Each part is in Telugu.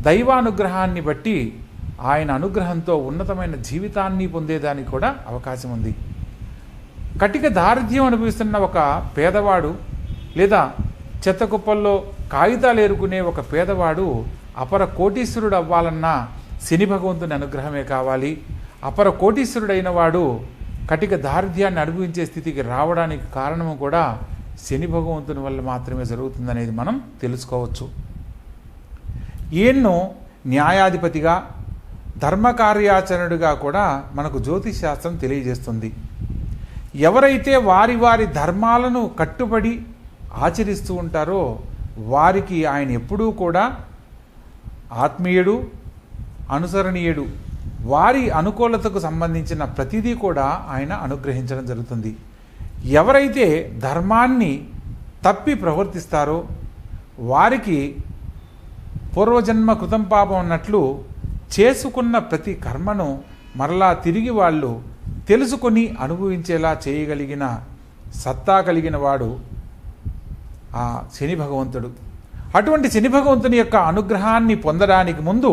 దైవానుగ్రహాన్ని బట్టి ఆయన అనుగ్రహంతో ఉన్నతమైన జీవితాన్ని పొందేదానికి కూడా అవకాశం ఉంది. కటిక దారిద్ర్యం అనుభవిస్తున్న ఒక పేదవాడు లేదా చెత్త కుప్పల్లో కాగితాలు ఏరుకునే ఒక పేదవాడు అపర కోటీశ్వరుడు అవ్వాలన్నా శని భగవంతుని అనుగ్రహమే కావాలి. అపర కోటీశ్వరుడైన వాడు కటిక దారిద్ర్యాన్ని అనుభవించే స్థితికి రావడానికి కారణము కూడా శని భగవంతుని వల్ల మాత్రమే జరుగుతుందనేది మనం తెలుసుకోవచ్చు. ఈయన్ను న్యాయాధిపతిగా ధర్మకార్యాచరణుడిగా కూడా మనకు జ్యోతిష్ శాస్త్రం తెలియజేస్తుంది. ఎవరైతే వారి వారి ధర్మాలను కట్టుబడి ఆచరిస్తూ ఉంటారో వారికి ఆయన ఎప్పుడూ కూడా ఆత్మీయుడు అనుసరణీయుడు వారి అనుకూలతకు సంబంధించిన ప్రతిదీ కూడా ఆయన అనుగ్రహించడం జరుగుతుంది. ఎవరైతే ధర్మాన్ని తప్పి ప్రవర్తిస్తారో వారికి పూర్వజన్మ కృతం పాపం అన్నట్లు చేసుకున్న ప్రతి కర్మను మరలా తిరిగి వాళ్ళు తెలుసుకొని అనుభవించేలా చేయగలిగిన సత్తా కలిగిన వాడు ఆ శని భగవంతుడు. అటువంటి శని భగవంతుని యొక్క అనుగ్రహాన్ని పొందడానికి ముందు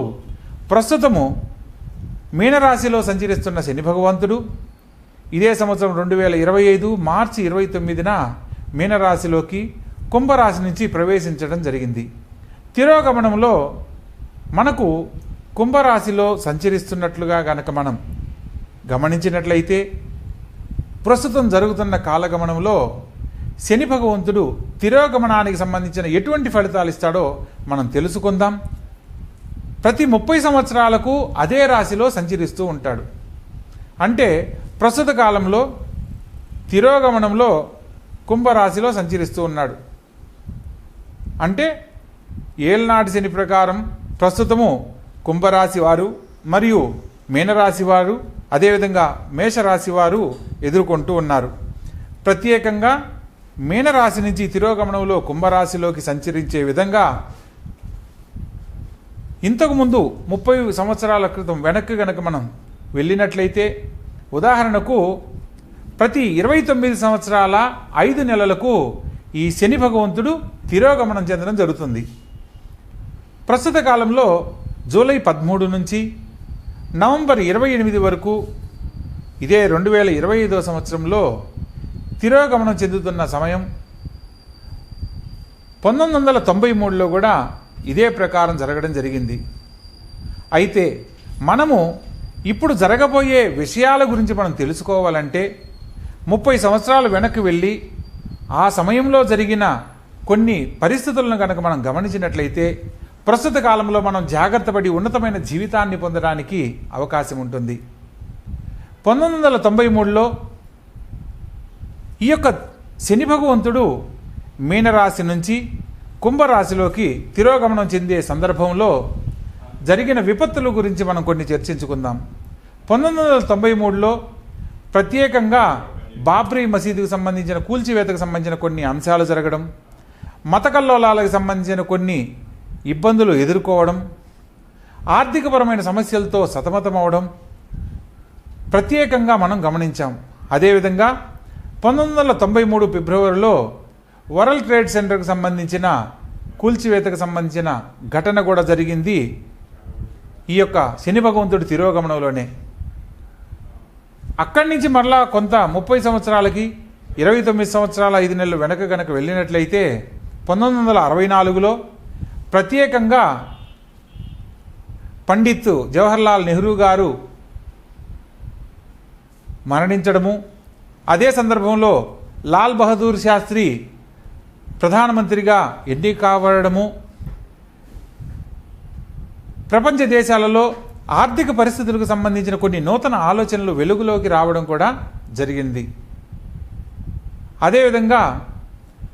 ప్రస్తుతము మీనరాశిలో సంచరిస్తున్న శని భగవంతుడు. ఇదే సంవత్సరం రెండు వేల ఇరవై ఐదు మార్చి ఇరవై తొమ్మిదిన మీనరాశిలోకి కుంభరాశి నుంచి ప్రవేశించడం జరిగింది. తిరోగమనంలో మనకు కుంభరాశిలో సంచరిస్తున్నట్లుగా గనక మనం గమనించినట్లయితే ప్రస్తుతం జరుగుతున్న కాలగమనంలో శని భగవంతుడు తిరోగమనానికి సంబంధించిన ఎటువంటి ఫలితాలు ఇస్తాడో మనం తెలుసుకుందాం. ప్రతి ముప్పై సంవత్సరాలకు అదే రాశిలో సంచరిస్తూ ఉంటాడు. అంటే ప్రస్తుత కాలంలో తిరోగమనంలో కుంభరాశిలో సంచరిస్తూ ఉన్నాడు. అంటే ఏళ్నాటి శని ప్రకారం ప్రస్తుతము కుంభరాశి వారు మరియు మీనరాశి వారు అదేవిధంగా మేషరాశి వారు ఎదుర్కొంటూ ఉన్నారు. ప్రత్యేకంగా మీనరాశి నుంచి తిరోగమనంలో కుంభరాశిలోకి సంచరించే విధంగా ఇంతకుముందు ముప్పై సంవత్సరాల క్రితం వెనక్కి గనక మనం వెళ్ళినట్లయితే ఉదాహరణకు ప్రతి ఇరవై తొమ్మిది సంవత్సరాల ఐదు నెలలకు ఈ శని భగవంతుడు తిరోగమనం చెందడం జరుగుతుంది. ప్రస్తుత కాలంలో జూలై పదమూడు నుంచి నవంబర్ ఇరవై ఎనిమిది వరకు ఇదే రెండు వేల ఇరవై ఐదవ సంవత్సరంలో తిరోగమనం చెందుతున్న సమయం. పంతొమ్మిది వందల తొంభై మూడులో కూడా ఇదే ప్రకారం జరగడం జరిగింది. అయితే మనము ఇప్పుడు జరగబోయే విషయాల గురించి మనం తెలుసుకోవాలంటే ముప్పై సంవత్సరాలు వెనక్కి వెళ్ళి ఆ సమయంలో జరిగిన కొన్ని పరిస్థితులను కనుక మనం గమనించినట్లయితే ప్రస్తుత కాలంలో మనం జాగ్రత్త పడి ఉన్నతమైన జీవితాన్ని పొందడానికి అవకాశం ఉంటుంది. పంతొమ్మిది వందల తొంభై మూడులో ఈ యొక్క శని భగవంతుడు మీనరాశి నుంచి కుంభరాశిలోకి తిరోగమనం చెందే సందర్భంలో జరిగిన విపత్తుల గురించి మనం కొన్ని చర్చించుకుందాం. పంతొమ్మిది వందల తొంభై మూడులో ప్రత్యేకంగా బాబ్రీ మసీదుకు సంబంధించిన కూల్చివేతకు సంబంధించిన కొన్ని అంశాలు జరగడం మత కల్లోలాలకు సంబంధించిన కొన్ని ఇబ్బందులు ఎదుర్కోవడం ఆర్థికపరమైన సమస్యలతో సతమతమవడం ప్రత్యేకంగా మనం గమనించాం. అదేవిధంగా పంతొమ్మిది వందల తొంభై మూడు ఫిబ్రవరిలో వరల్డ్ ట్రేడ్ సెంటర్కు సంబంధించిన కూల్చివేతకు సంబంధించిన ఘటన కూడా జరిగింది ఈ యొక్క శని భగవంతుడి తిరోగమనంలోనే. అక్కడి నుంచి మరలా కొంత ముప్పై సంవత్సరాలకి ఇరవై తొమ్మిది సంవత్సరాల ఐదు నెలలు వెనక గనక వెళ్ళినట్లయితే పంతొమ్మిది వందల అరవై నాలుగులో ప్రత్యేకంగా పండిత్ జవహర్లాల్ నెహ్రూ గారు మరణించడము అదే సందర్భంలో లాల్ బహదూర్ శాస్త్రి ప్రధానమంత్రిగా ఎన్నిక కావడము ప్రపంచ దేశాలలో ఆర్థిక పరిస్థితులకు సంబంధించిన కొన్ని నూతన ఆలోచనలు వెలుగులోకి రావడం కూడా జరిగింది. అదేవిధంగా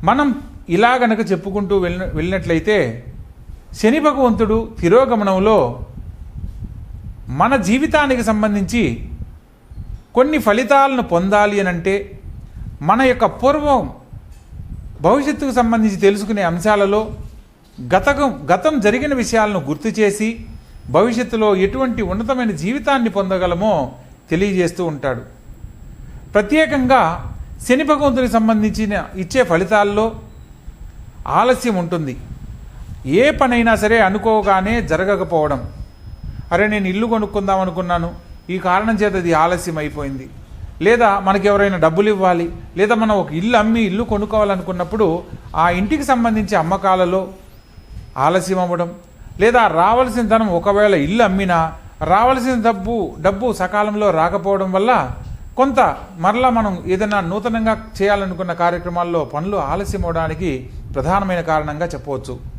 మనం ఇలా గనక చెప్పుకుంటూ వెళ్ళి వెళ్ళినట్లయితే శని భగవంతుడు తిరోగమనంలో మన జీవితానికి సంబంధించి కొన్ని ఫలితాలను పొందాలి అని అంటే మన యొక్క పూర్వం భవిష్యత్తుకు సంబంధించి తెలుసుకునే అంశాలలో గతకం గతం జరిగిన విషయాలను గుర్తు చేసి భవిష్యత్తులో ఎటువంటి ఉన్నతమైన జీవితాన్ని పొందగలమో తెలియజేస్తూ ఉంటాడు. ప్రత్యేకంగా శని భగవంతునికి సంబంధించిన ఇచ్చే ఫలితాల్లో ఆలస్యం ఉంటుంది. ఏ పనైనా సరే అనుకోగానే జరగకపోవడం. అరే నేను ఇల్లు కొనుక్కుందాం అనుకున్నాను. ఈ కారణం చేత అది ఆలస్యం అయిపోయింది లేదా మనకి ఎవరైనా డబ్బులు ఇవ్వాలి లేదా మనం ఒక ఇల్లు అమ్మి ఇల్లు కొనుక్కోవాలనుకున్నప్పుడు ఆ ఇంటికి సంబంధించి అమ్మకాలలో ఆలస్యం అవ్వడం లేదా రావాల్సిన ధనం ఒకవేళ ఇల్లు అమ్మినా రావాల్సిన డబ్బు డబ్బు సకాలంలో రాకపోవడం వల్ల కొంత మరలా మనం ఏదైనా నూతనంగా చేయాలనుకున్న కార్యక్రమాల్లో పనులు ఆలస్యం అవడానికి ప్రధానమైన కారణంగా చెప్పవచ్చు.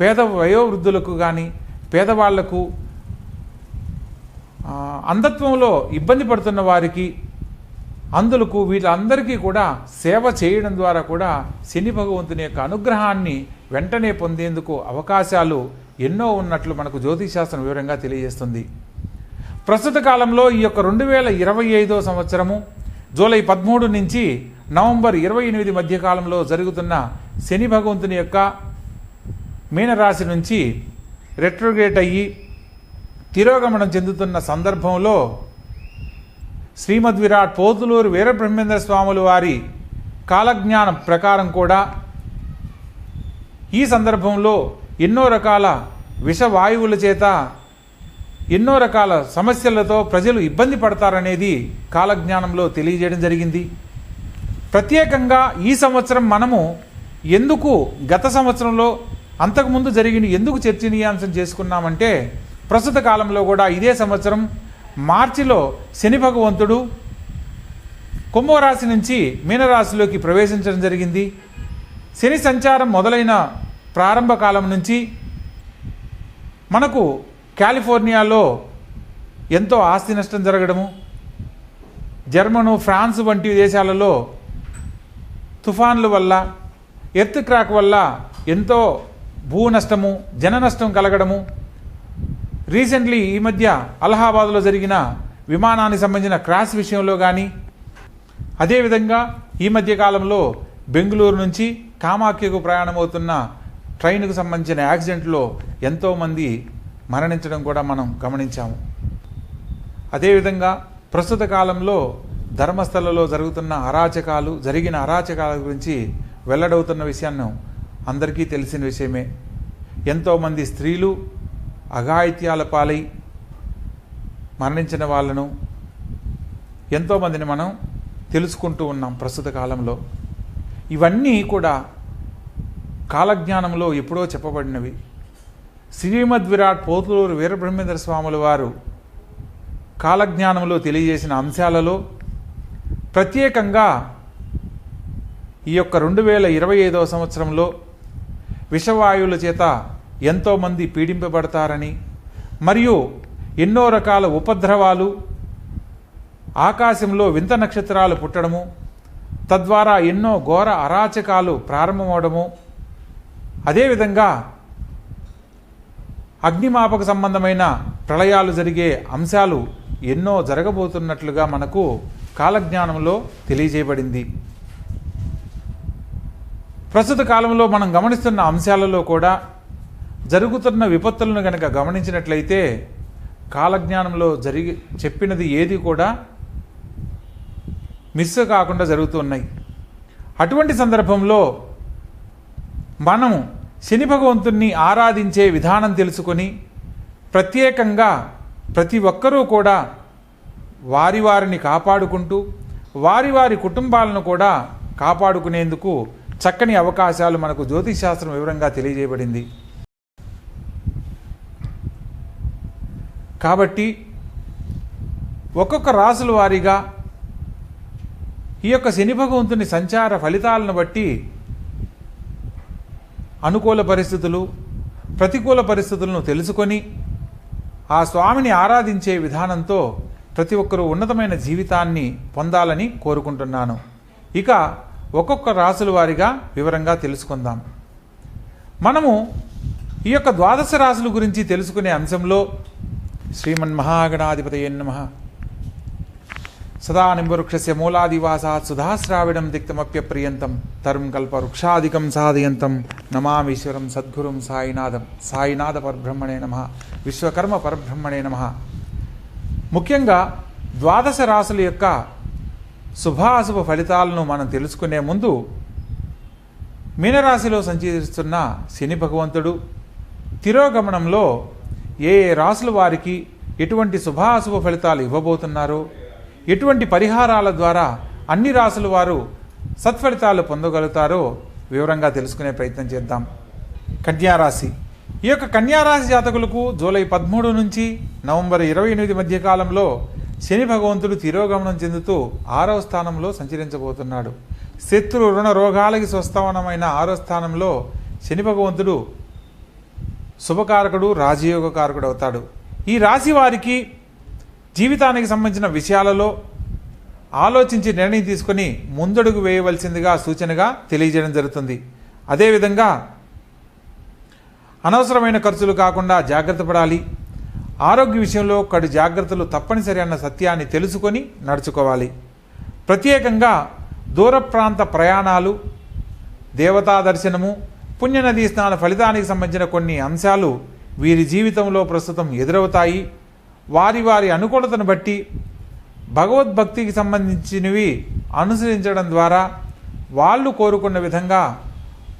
పేద వయోవృద్ధులకు కానీ పేదవాళ్ళకు అంధత్వంలో ఇబ్బంది పడుతున్న వారికి అందులకు వీళ్ళందరికీ కూడా సేవ చేయడం ద్వారా కూడా శని భగవంతుని యొక్క అనుగ్రహాన్ని వెంటనే పొందేందుకు అవకాశాలు ఎన్నో ఉన్నట్లు మనకు జ్యోతిశాస్త్రం వివరంగా తెలియజేస్తుంది. ప్రస్తుత కాలంలో ఈ యొక్క రెండు వేల ఇరవై ఐదో సంవత్సరము జూలై పదమూడు నుంచి నవంబర్ ఇరవై ఎనిమిది మధ్యకాలంలో జరుగుతున్న శని భగవంతుని యొక్క మీనరాశి నుంచి రెట్రోగ్రేట్ అయ్యి తిరోగమనం చెందుతున్న సందర్భంలో శ్రీమద్ విరాట్ పోతులూరు వీరబ్రహ్మేంద్ర స్వాములు వారి కాలజ్ఞానం ప్రకారం కూడా ఈ సందర్భంలో ఎన్నో రకాల విషవాయువుల చేత ఎన్నో రకాల సమస్యలతో ప్రజలు ఇబ్బంది పడతారనేది కాలజ్ఞానంలో తెలియజేయడం జరిగింది. ప్రత్యేకంగా ఈ సంవత్సరం మనము ఎందుకు గత సంవత్సరంలో అంతకుముందు జరిగిన ఎందుకు చర్చనీయాంశం చేసుకున్నామంటే ప్రస్తుత కాలంలో కూడా ఇదే సంవత్సరం మార్చిలో శని భగవంతుడు కుంభరాశి నుంచి మీనరాశిలోకి ప్రవేశించడం జరిగింది. శని సంచారం మొదలైన ప్రారంభ కాలం నుంచి మనకు కాలిఫోర్నియాలో ఎంతో ఆస్తి నష్టం జరగడము జర్మను ఫ్రాన్స్ వంటి దేశాలలో తుఫాన్ల వల్ల ఎర్త్ క్రాక్ వల్ల ఎంతో భూ నష్టము జన నష్టం కలగడము. రీసెంట్లీ ఈ మధ్య అలహాబాద్లో జరిగిన విమానానికి సంబంధించిన క్రాష్ విషయంలో కానీ అదేవిధంగా ఈ మధ్య కాలంలో బెంగళూరు నుంచి కామాఖ్యకు ప్రయాణమవుతున్న ట్రైన్కు సంబంధించిన యాక్సిడెంట్లో ఎంతోమంది మరణించడం కూడా మనం గమనించాము. అదేవిధంగా ప్రస్తుత కాలంలో ధర్మస్థలలో జరుగుతున్న అరాచకాలు జరిగిన అరాచకాల గురించి వెల్లడవుతున్న విషయాన్ని అందరికీ తెలిసిన విషయమే. ఎంతోమంది స్త్రీలు అఘాయిత్యాల పాలై మరణించిన వాళ్ళను ఎంతోమందిని మనం తెలుసుకుంటూ ఉన్నాం ప్రస్తుత కాలంలో. ఇవన్నీ కూడా కాలజ్ఞానంలో ఎప్పుడో చెప్పబడినవి. శ్రీమద్ విరాట్ పోతులూరు వీరబ్రహ్మేంద్ర స్వాముల వారు కాలజ్ఞానంలో తెలియజేసిన అంశాలలో ప్రత్యేకంగా ఈ యొక్క రెండు వేల ఇరవై ఐదవ సంవత్సరంలో విషవాయువుల చేత ఎంతోమంది పీడింపబడతారని మరియు ఎన్నో రకాల ఉపద్రవాలు ఆకాశంలో వింత నక్షత్రాలు పుట్టడము తద్వారా ఎన్నో ఘోర అరాచకాలు ప్రారంభమవడము. అదేవిధంగా అగ్నిమాపక సంబంధమైన ప్రళయాలు జరిగే అంశాలు ఎన్నో జరగబోతున్నట్లుగా మనకు కాలజ్ఞానంలో తెలియజేయబడింది. ప్రస్తుత కాలంలో మనం గమనిస్తున్న అంశాలలో కూడా జరుగుతున్న విపత్తులను కనుక గమనించినట్లయితే కాలజ్ఞానంలో జరిగి చెప్పినది ఏది కూడా మిస్ కాకుండా జరుగుతున్నాయి అటువంటి సందర్భంలో మనం శని భగవంతుణ్ణి ఆరాధించే విధానం తెలుసుకొని ప్రత్యేకంగా ప్రతి ఒక్కరూ కూడా వారి వారిని కాపాడుకుంటూ వారి వారి కుటుంబాలను కూడా కాపాడుకునేందుకు చక్కని అవకాశాలు మనకు జ్యోతిశాస్త్రం వివరంగా తెలియజేయబడింది. కాబట్టి ఒక్కొక్క రాసుల వారీగా ఈ యొక్క శని భగవంతుని సంచార ఫలితాలను బట్టి అనుకూల పరిస్థితులు ప్రతికూల పరిస్థితులను తెలుసుకొని ఆ స్వామిని ఆరాధించే విధానంతో ప్రతి ఒక్కరూ ఉన్నతమైన జీవితాన్ని పొందాలని కోరుకుంటున్నాను. ఇక ఒక్కొక్క రాసుల వారిగా వివరంగా తెలుసుకుందాం. మనము ఈ యొక్క ద్వాదశ రాశుల గురించి తెలుసుకునే అంశంలో శ్రీమన్ మహాగణాధిపతయ నమ. సదా నింబవృక్షస్య మూలాదివాసాత్ సుధాశ్రావిడం దిక్తమప్యప్రియంతం తరుం కల్ప వృక్షాదికం సాధయంతం నమామీశ్వరం సద్గురుం సాయినాథం సాయినాథ పరబ్రహ్మణే నమ విశ్వకర్మ పరబ్రహ్మణే నమ. ముఖ్యంగా ద్వాదశ రాసుల యొక్క శుభాశుభ ఫలితాలను మనం తెలుసుకునే ముందు మీనరాశిలో సంచరిస్తున్న శని భగవంతుడు తిరోగమనంలో ఏ ఏ రాసుల వారికి ఎటువంటి శుభాశుభ ఫలితాలు ఇవ్వబోతున్నారో? ఎటువంటి పరిహారాల ద్వారా అన్ని రాసుల వారు సత్ఫలితాలు పొందగలుగుతారో వివరంగా తెలుసుకునే ప్రయత్నం చేద్దాం. కన్యారాశి. ఈ యొక్క కన్యారాశి జాతకులకు జూలై పదమూడు నుంచి నవంబర్ ఇరవై ఎనిమిది మధ్యకాలంలో శని భగవంతుడు తిరోగమనం చెందుతూ ఆరవ స్థానంలో సంచరించబోతున్నాడు. శత్రు రుణ రోగాలకి స్వస్థవనమైన ఆరో స్థానంలో శని భగవంతుడు శుభకారకుడు రాజయోగకారకుడు అవుతాడు ఈ రాశి వారికి జీవితానికి సంబంధించిన విషయాలలో ఆలోచించి నిర్ణయం తీసుకొని ముందడుగు వేయవలసిందిగా సూచనగా తెలియజేయడం జరుగుతుంది. అదేవిధంగా అనవసరమైన ఖర్చులు కాకుండా జాగ్రత్త పడాలి. ఆరోగ్య విషయంలో కడు జాగ్రత్తలు తప్పనిసరి అన్న సత్యాన్ని తెలుసుకొని నడుచుకోవాలి. ప్రత్యేకంగా దూర ప్రాంత ప్రయాణాలు దేవతా దర్శనము పుణ్యనదీ స్నాన ఫలితానికి సంబంధించిన కొన్ని అంశాలు వీరి జీవితంలో ప్రస్తుతం ఎదురవుతాయి. వారి వారి అనుకూలతను బట్టి భగవద్భక్తికి సంబంధించినవి అనుసరించడం ద్వారా వాళ్ళు కోరుకున్న విధంగా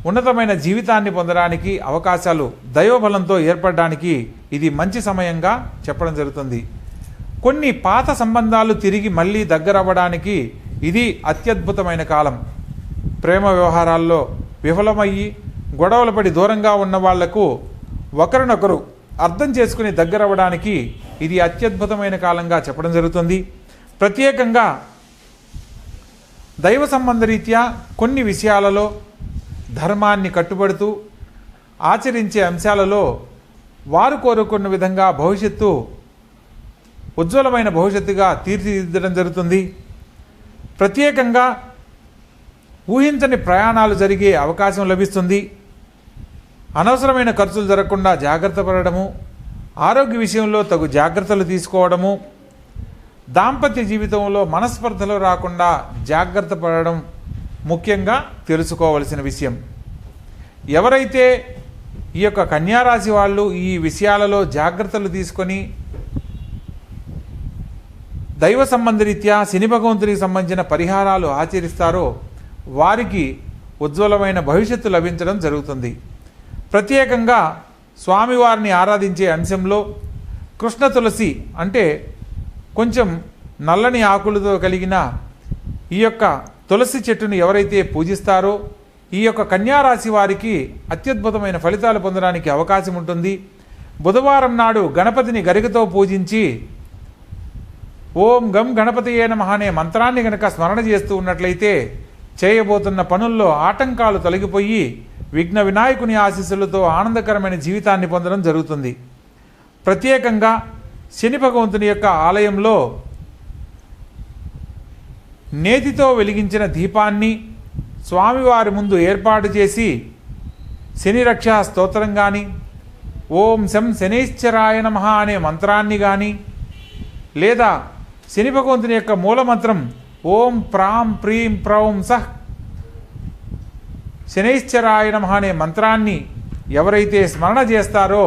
ఉన్నతమైన జీవితాన్ని పొందడానికి అవకాశాలు దైవబలంతో ఏర్పడడానికి ఇది మంచి సమయంగా చెప్పడం జరుగుతుంది. కొన్ని పాత సంబంధాలు తిరిగి మళ్ళీ దగ్గర అవ్వడానికి ఇది అత్యద్భుతమైన కాలం. ప్రేమ వ్యవహారాల్లో విఫలమయ్యి గొడవలు పడి దూరంగా ఉన్న వాళ్ళకు ఒకరినొకరు అర్థం చేసుకుని దగ్గరవ్వడానికి ఇది అత్యద్భుతమైన కాలంగా చెప్పడం జరుగుతుంది. ప్రత్యేకంగా దైవ సంబంధ రీత్యా కొన్ని విషయాలలో ధర్మాన్ని కట్టుబడుతూ ఆచరించే అంశాలలో వారు కోరుకున్న విధంగా భవిష్యత్తు ఉజ్వలమైన భవిష్యత్తుగా తీర్చిదిద్దడం జరుగుతుంది. ప్రత్యేకంగా ఊహించని ప్రయాణాలు జరిగే అవకాశం లభిస్తుంది. అనవసరమైన ఖర్చులు జరగకుండా జాగ్రత్త పడడము ఆరోగ్య విషయంలో తగు జాగ్రత్తలు తీసుకోవడము దాంపత్య జీవితంలో మనస్పర్ధలు రాకుండా జాగ్రత్త పడడం ముఖ్యంగా తెలుసుకోవలసిన విషయం. ఎవరైతే ఈ యొక్క కన్యారాశి వాళ్ళు ఈ విషయాలలో జాగ్రత్తలు తీసుకొని దైవ సంబంధరీత్యా శని భగవంతునికి సంబంధించిన పరిహారాలు ఆచరిస్తారో వారికి ఉజ్వలమైన భవిష్యత్తు లభించడం జరుగుతుంది. ప్రత్యేకంగా స్వామివారిని ఆరాధించే అంశంలో కృష్ణ తులసి అంటే కొంచెం నల్లని ఆకులతో కలిగిన ఈ యొక్క తులసి చెట్టును ఎవరైతే పూజిస్తారో ఈ యొక్క కన్యారాశి వారికి అత్యద్భుతమైన ఫలితాలు పొందడానికి అవకాశం ఉంటుంది. బుధవారం నాడు గణపతిని గరికతో పూజించి ఓం గం గణపతియే నమః అనే మంత్రాన్ని గనక స్మరణ చేస్తూ ఉన్నట్లయితే చేయబోతున్న పనుల్లో ఆటంకాలు తొలగిపోయి విఘ్న వినాయకుని ఆశీస్సులతో ఆనందకరమైన జీవితాన్ని పొందడం జరుగుతుంది. ప్రత్యేకంగా శని భగవంతుని యొక్క ఆలయంలో నేతితో వెలిగించిన దీపాన్ని స్వామివారి ముందు ఏర్పాటు చేసి శనిరక్ష స్తోత్రం కానీ ఓం శం శనైశ్చరాయ నమ అనే మంత్రాన్ని కానీ లేదా శని భగవంతుని యొక్క మూలమంత్రం ఓం ప్రాం ప్రీం ప్రౌం సహ్ శనైశ్చరాయ నమ అనే మంత్రాన్ని ఎవరైతే స్మరణ చేస్తారో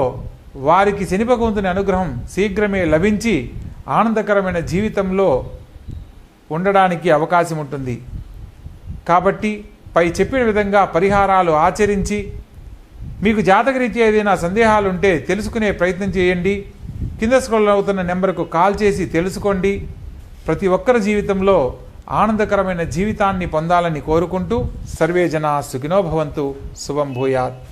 వారికి శని భగవంతుని అనుగ్రహం శీఘ్రమే లభించి ఆనందకరమైన జీవితంలో ఉండడానికి అవకాశం ఉంటుంది. కాబట్టి పై చెప్పిన విధంగా పరిహారాలు ఆచరించి మీకు జాతకరీత్యా ఏదైనా సందేహాలు ఉంటే తెలుసుకునే ప్రయత్నం చేయండి. కింద స్క్రోల్ అవుతున్న నెంబర్కు కాల్ చేసి తెలుసుకోండి. ప్రతి ఒక్కరి జీవితంలో ఆనందకరమైన జీవితాన్ని పొందాలని కోరుకుంటూ సర్వే జనా సుఖినో భవంతు. శుభం భూయాత్.